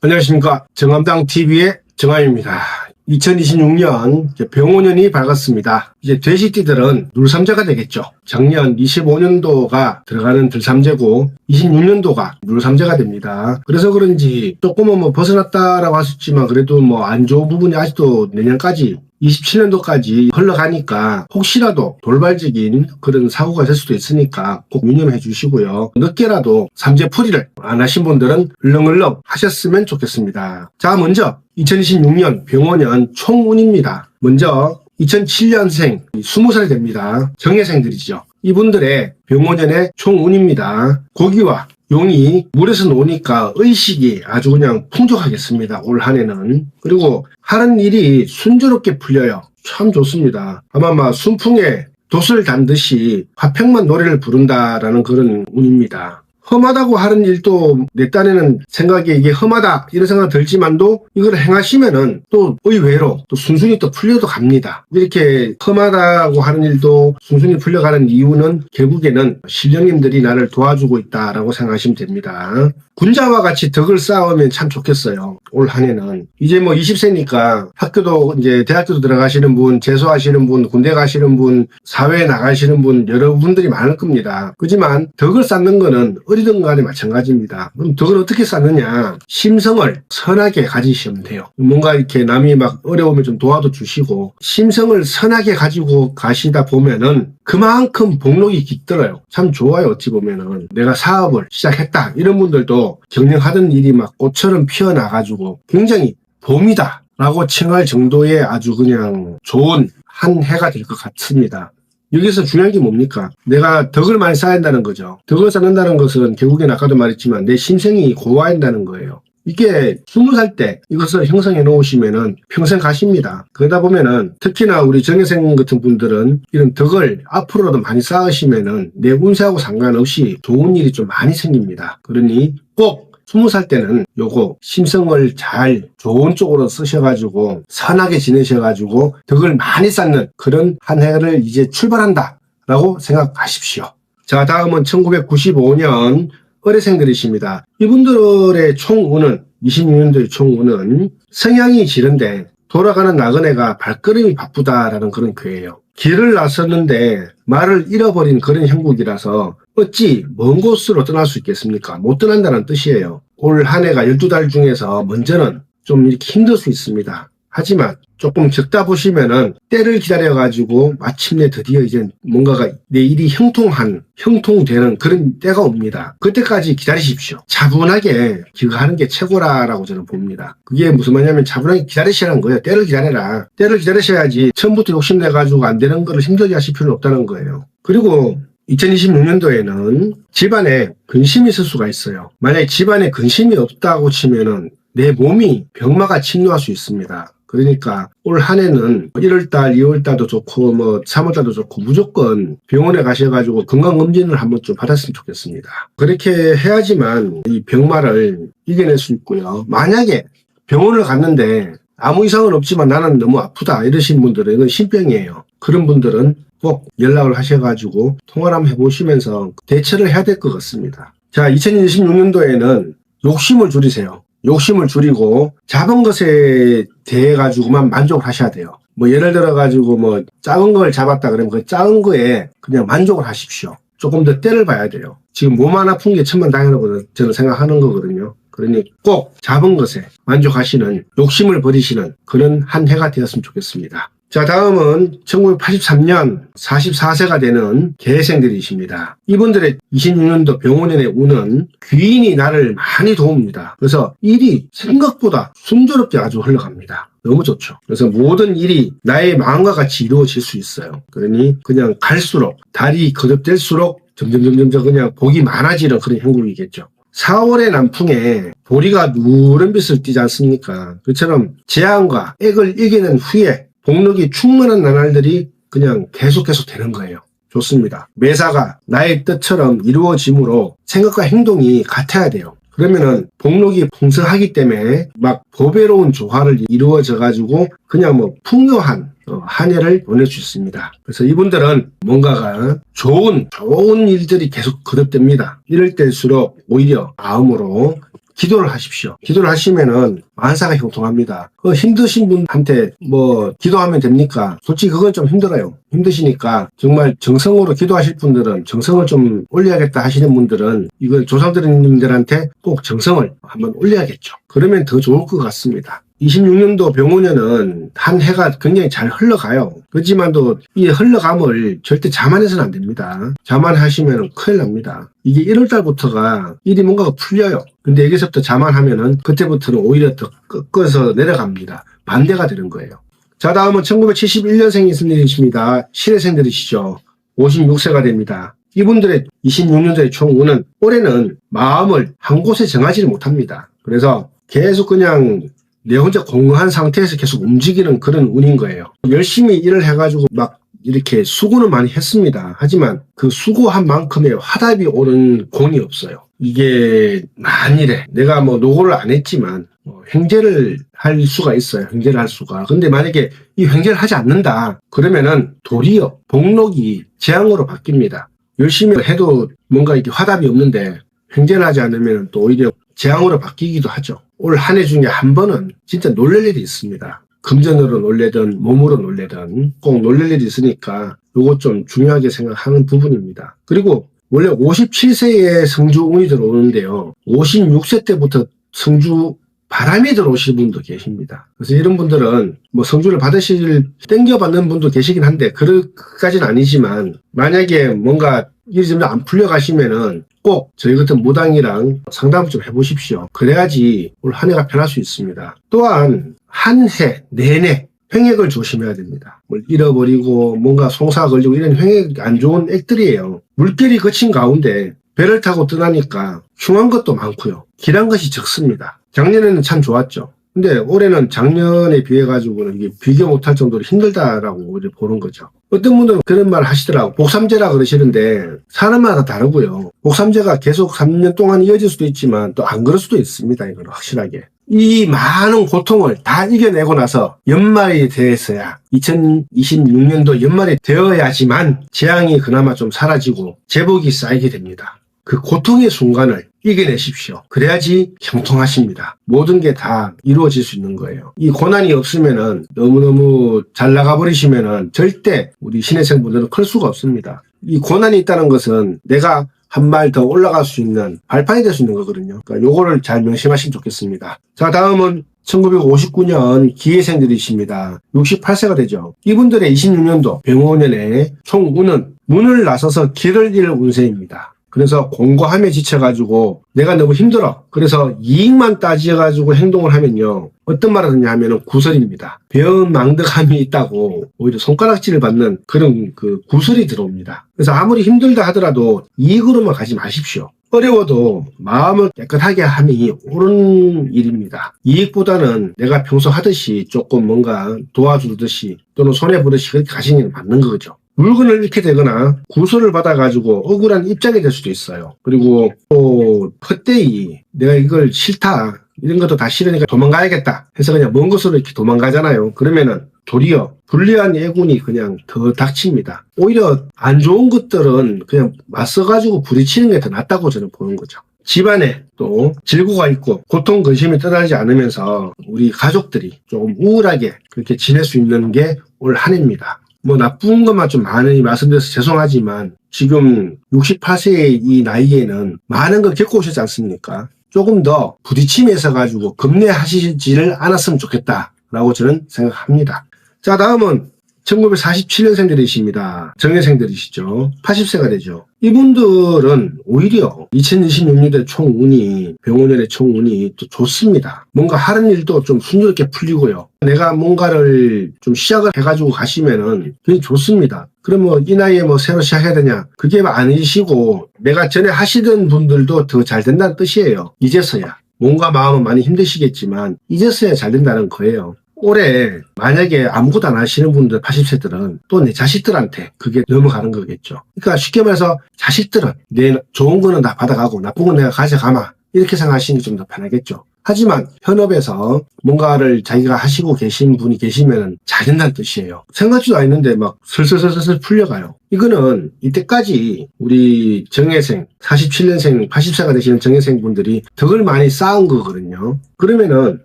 안녕하십니까. 정암당 TV의 정암입니다. 2026년 병원년이 밝았습니다. 이제 돼지띠들은 물삼재가 되겠죠. 작년 25년도가 들어가는 들삼재고 26년도가 물삼재가 됩니다. 그래서 그런지 조금은 뭐 벗어났다라고 하셨지만 그래도 뭐 안 좋은 부분이 아직도 내년까지 27년도까지 흘러가니까 혹시라도 돌발적인 그런 사고가 될 수도 있으니까 꼭 유념해 주시고요. 늦게라도 삼재풀이를 안 하신 분들은 얼렁얼렁 하셨으면 좋겠습니다. 자, 먼저 2026년 병원년 총운입니다. 먼저 2007년생 20살이 됩니다. 정예생들이죠. 이분들의 병원년의 총운입니다. 고기와 용이 물에서 노니까 의식이 아주 그냥 풍족하겠습니다. 올 한해는. 그리고 하는 일이 순조롭게 풀려요. 참 좋습니다. 아마 막 순풍에 돛을 단듯이 화평만 노래를 부른다라는 그런 운입니다. 험하다고 하는 일도 내 딴에는 생각에 이게 험하다 이런 생각 들지만도 이걸 행하시면은 또 의외로 또 순순히 또 풀려도 갑니다. 이렇게 험하다고 하는 일도 순순히 풀려가는 이유는 결국에는 신령님들이 나를 도와주고 있다라고 생각하시면 됩니다. 군자와 같이 덕을 쌓으면 참 좋겠어요. 올 한 해는. 이제 뭐 20세니까 학교도 이제 대학교도 들어가시는 분, 재수하시는 분, 군대 가시는 분, 사회에 나가시는 분, 여러분들이 많을 겁니다. 그지만 덕을 쌓는 거는 어 디든 간에 마찬가지입니다. 그럼 덕을 어떻게 쌓느냐? 심성을 선하게 가지시면 돼요. 뭔가 이렇게 남이 막 어려우면 좀 도와도 주시고, 심성을 선하게 가지고 가시다 보면은 그만큼 복록이 깃들어요. 참 좋아요, 어찌 보면은. 내가 사업을 시작했다. 이런 분들도 경영하던 일이 막 꽃처럼 피어나가지고 굉장히 봄이다. 라고 칭할 정도의 아주 그냥 좋은 한 해가 될 것 같습니다. 여기서 중요한 게 뭡니까? 내가 덕을 많이 쌓아야 한다는 거죠. 덕을 쌓는다는 것은 결국엔 아까도 말했지만 내 심생이 고와한다는 거예요. 이게 스무 살 때 이것을 형성해 놓으시면은 평생 가십니다. 그러다 보면은 특히나 우리 정혜생 같은 분들은 이런 덕을 앞으로도 많이 쌓으시면은 내 운세하고 상관없이 좋은 일이 좀 많이 생깁니다. 그러니 꼭 스무 살 때는 요거 심성을 잘 좋은 쪽으로 쓰셔가지고 선하게 지내셔가지고 덕을 많이 쌓는 그런 한 해를 이제 출발한다 라고 생각하십시오. 자 다음은 1995년 의뢰생들이십니다. 이분들의 총운은 26년도의 총운은 성향이 지른데 돌아가는 나그네가 발걸음이 바쁘다라는 그런 괴예요. 길을 나섰는데 말을 잃어버린 그런 형국이라서 어찌 먼 곳으로 떠날 수 있겠습니까? 못 떠난다는 뜻이에요. 올 한 해가 12달 중에서 먼저는 좀 이렇게 힘들 수 있습니다. 하지만 조금 적다 보시면은 때를 기다려가지고 마침내 드디어 이제 뭔가가 내 일이 형통한, 형통되는 그런 때가 옵니다. 그때까지 기다리십시오. 차분하게 기거하는 게 최고라라고 저는 봅니다. 그게 무슨 말이냐면 차분하게 기다리시라는 거예요. 때를 기다려라. 때를 기다리셔야지 처음부터 욕심내가지고 안 되는 거를 힘들게 하실 필요는 없다는 거예요. 그리고 2026년도에는 집안에 근심이 있을 수가 있어요. 만약에 집안에 근심이 없다고 치면은 내 몸이 병마가 침노할 수 있습니다. 그러니까 올 한 해는 1월달, 2월달도 좋고 뭐 3월달도 좋고 무조건 병원에 가셔가지고 건강검진을 한번 좀 받았으면 좋겠습니다. 그렇게 해야지만 이 병마를 이겨낼 수 있고요. 만약에 병원을 갔는데 아무 이상은 없지만 나는 너무 아프다 이러신 분들은 신병이에요. 그런 분들은 꼭 연락을 하셔가지고 통화를 한번 해보시면서 대처를 해야 될 것 같습니다. 자, 2026년도에는 욕심을 줄이세요. 욕심을 줄이고 작은 것에 대해 가지고만 만족을 하셔야 돼요. 뭐 예를 들어 가지고 뭐 작은 걸 잡았다 그러면 그 작은 거에 그냥 만족을 하십시오. 조금 더 때를 봐야 돼요. 지금 몸 아픈 게 천만 당연하고 저는 생각하는 거거든요. 그러니 꼭 잡은 것에 만족하시는 욕심을 버리시는 그런 한 해가 되었으면 좋겠습니다. 자, 다음은 1983년 44세가 되는 개생들이십니다. 이분들의 26년도 병원년의 운은 귀인이 나를 많이 도웁니다. 그래서 일이 생각보다 순조롭게 아주 흘러갑니다. 너무 좋죠. 그래서 모든 일이 나의 마음과 같이 이루어질 수 있어요. 그러니 그냥 갈수록 달이 거듭될수록 점점점점 그냥 복이 많아지는 그런 형국이겠죠. 4월의 남풍에 보리가 누런 빛을 띠지 않습니까? 그처럼 재앙과 액을 이기는 후에 복력이 충만한 나날들이 그냥 계속 계속 되는 거예요. 좋습니다. 매사가 나의 뜻처럼 이루어지므로 생각과 행동이 같아야 돼요. 그러면은 복록이 풍성하기 때문에 막 보배로운 조화를 이루어져 가지고 그냥 뭐 풍요한 어, 한 해를 보낼 수 있습니다. 그래서 이분들은 뭔가가 좋은 좋은 일들이 계속 거듭됩니다. 이럴 때일수록 오히려 마음으로 기도를 하십시오. 기도를 하시면은 만사가 형통합니다. 그 힘드신 분한테 뭐 기도하면 됩니까? 솔직히 그건 좀 힘들어요. 힘드시니까 정말 정성으로 기도하실 분들은 정성을 좀 올려야겠다 하시는 분들은 이건 조상들님들한테 꼭 정성을 한번 올려야겠죠. 그러면 더 좋을 것 같습니다. 26년도 병원년은 한 해가 굉장히 잘 흘러가요. 그렇지만도 이 흘러감을 절대 자만해서는 안 됩니다. 자만하시면 큰일 납니다. 이게 1월달부터가 일이 뭔가가 풀려요. 근데 여기서부터 자만하면은 그때부터는 오히려 더 꺾어서 내려갑니다. 반대가 되는 거예요. 자, 다음은 1971년생이십니다. 실외생들이시죠. 56세가 됩니다. 이분들의 26년도의 총운은 올해는 마음을 한 곳에 정하지를 못합니다. 그래서 계속 그냥 내 혼자 공허한 상태에서 계속 움직이는 그런 운인 거예요. 열심히 일을 해가지고 막 이렇게 수고는 많이 했습니다. 하지만 그 수고한 만큼의 화답이 오는 공이 없어요. 이게 만일에 내가 뭐 노고를 안 했지만 뭐 횡재를 할 수가 있어요. 횡재를 할 수가. 근데 만약에 이 횡재를 하지 않는다. 그러면은 도리어 복록이 재앙으로 바뀝니다. 열심히 해도 뭔가 이게 화답이 없는데 횡재를 하지 않으면 또 오히려 재앙으로 바뀌기도 하죠. 올 한 해 중에 한 번은 진짜 놀랄 일이 있습니다. 금전으로 놀래든 몸으로 놀래든 꼭 놀랄 일이 있으니까 요거 좀 중요하게 생각하는 부분입니다. 그리고 원래 57세에 성주 운이 들어오는데요. 56세 때부터 성주 바람이 들어오실 분도 계십니다. 그래서 이런 분들은 뭐 성주를 받으실 땡겨받는 분도 계시긴 한데 그럴까지는 아니지만 만약에 뭔가 일이 좀안 풀려 가시면은 꼭 저희 같은 무당이랑 상담을 좀 해보십시오. 그래야지 올 한 해가 편할 수 있습니다. 또한 한 해 내내 횡액을 조심해야 됩니다. 뭘 잃어버리고 뭔가 송사가 걸리고 이런 횡액 안 좋은 액들이에요. 물결이 거친 가운데 배를 타고 떠나니까 흉한 것도 많고요. 길한 것이 적습니다. 작년에는 참 좋았죠. 근데 올해는 작년에 비해 가지고는 이게 비교 못할 정도로 힘들다라고 이제 보는 거죠. 어떤 분들은 그런 말 하시더라고. 복삼제라 그러시는데 사람마다 다르고요. 복삼제가 계속 3년 동안 이어질 수도 있지만 또 안 그럴 수도 있습니다. 이건 확실하게. 이 많은 고통을 다 이겨내고 나서 연말이 되어서야 2026년도 연말이 되어야지만 재앙이 그나마 좀 사라지고 제복이 쌓이게 됩니다. 그 고통의 순간을 이겨내십시오. 그래야지 형통하십니다. 모든 게 다 이루어질 수 있는 거예요. 이 고난이 없으면은 너무너무 잘 나가버리시면은 절대 우리 신혜생 분들은 클 수가 없습니다. 이 고난이 있다는 것은 내가 한 발 더 올라갈 수 있는 발판이 될 수 있는 거거든요. 그러니까 요거를 잘 명심하시면 좋겠습니다. 자, 다음은 1959년 기회생들이십니다. 68세가 되죠. 이분들의 26년도 병원년의 총운은 문을 나서서 길을 잃을 운세입니다. 그래서 공고함에 지쳐가지고 내가 너무 힘들어. 그래서 이익만 따져가지고 행동을 하면요. 어떤 말을 하냐 하면은 구설입니다. 배운 망덕함이 있다고 오히려 손가락질을 받는 그런 그 구설이 들어옵니다. 그래서 아무리 힘들다 하더라도 이익으로만 가지 마십시오. 어려워도 마음을 깨끗하게 함이 옳은 일입니다. 이익보다는 내가 평소 하듯이 조금 뭔가 도와주듯이 또는 손해보듯이 그렇게 가시는 게 맞는 거죠. 물건을 잃게 되거나 구설을 받아가지고 억울한 입장이 될 수도 있어요. 그리고 또 헛되이 내가 이걸 싫다 이런 것도 다 싫으니까 도망가야겠다 해서 그냥 먼 곳으로 이렇게 도망가잖아요. 그러면은 도리어 불리한 예군이 그냥 더 닥칩니다. 오히려 안 좋은 것들은 그냥 맞서가지고 부딪히는 게 더 낫다고 저는 보는 거죠. 집안에 또 질고가 있고 고통 근심이 떠나지 않으면서 우리 가족들이 조금 우울하게 그렇게 지낼 수 있는 게 올 한 해입니다. 뭐 나쁜 것만 좀 많이 말씀드려서 죄송하지만 지금 68세의 이 나이에는 많은 걸 겪고 오셨지 않습니까? 조금 더 부딪힘에 서 가지고 겁내하시지를 않았으면 좋겠다라고 저는 생각합니다. 자 다음은 1947년생들이십니다. 정예생들이시죠. 80세가 되죠. 이분들은 오히려 2026년대 총운이 병원연의 총운이 또 좋습니다. 뭔가 하는 일도 좀 순조롭게 풀리고요. 내가 뭔가를 좀 시작을 해가지고 가시면은 그게 좋습니다. 그러면 이 나이에 뭐 새로 시작해야 되냐? 그게 아니시고 내가 전에 하시던 분들도 더 잘 된다는 뜻이에요. 이제서야. 몸과 마음은 많이 힘드시겠지만 이제서야 잘 된다는 거예요. 올해 만약에 아무것도 안 하시는 분들 80세들은 또 내 자식들한테 그게 넘어가는 거겠죠. 그러니까 쉽게 말해서 자식들은 내 좋은 거는 다 받아가고 나쁜 건 내가 가져가마 이렇게 생각하시는 게 좀 더 편하겠죠. 하지만 현업에서 뭔가를 자기가 하시고 계신 분이 계시면 잘 된다는 뜻이에요. 생각지도 않았는데 막 슬슬슬슬 풀려가요. 이거는 이때까지 우리 정예생, 47년생, 80세가 되시는 정예생 분들이 덕을 많이 쌓은 거거든요. 그러면은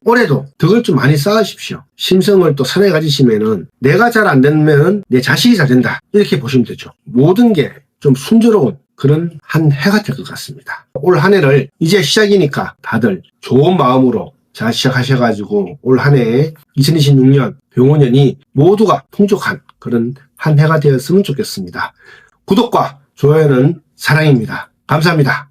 올해도 덕을 좀 많이 쌓으십시오. 심성을 또 선해 가지시면은 내가 잘 안 되면은 내 자식이 잘 된다. 이렇게 보시면 되죠. 모든 게 좀 순조로운 그런 한 해가 될 것 같습니다. 올 한 해를 이제 시작이니까 다들 좋은 마음으로 잘 시작하셔가지고 올 한해 2026년 병원년이 모두가 풍족한 그런 한 해가 되었으면 좋겠습니다. 구독과 좋아요는 사랑입니다. 감사합니다.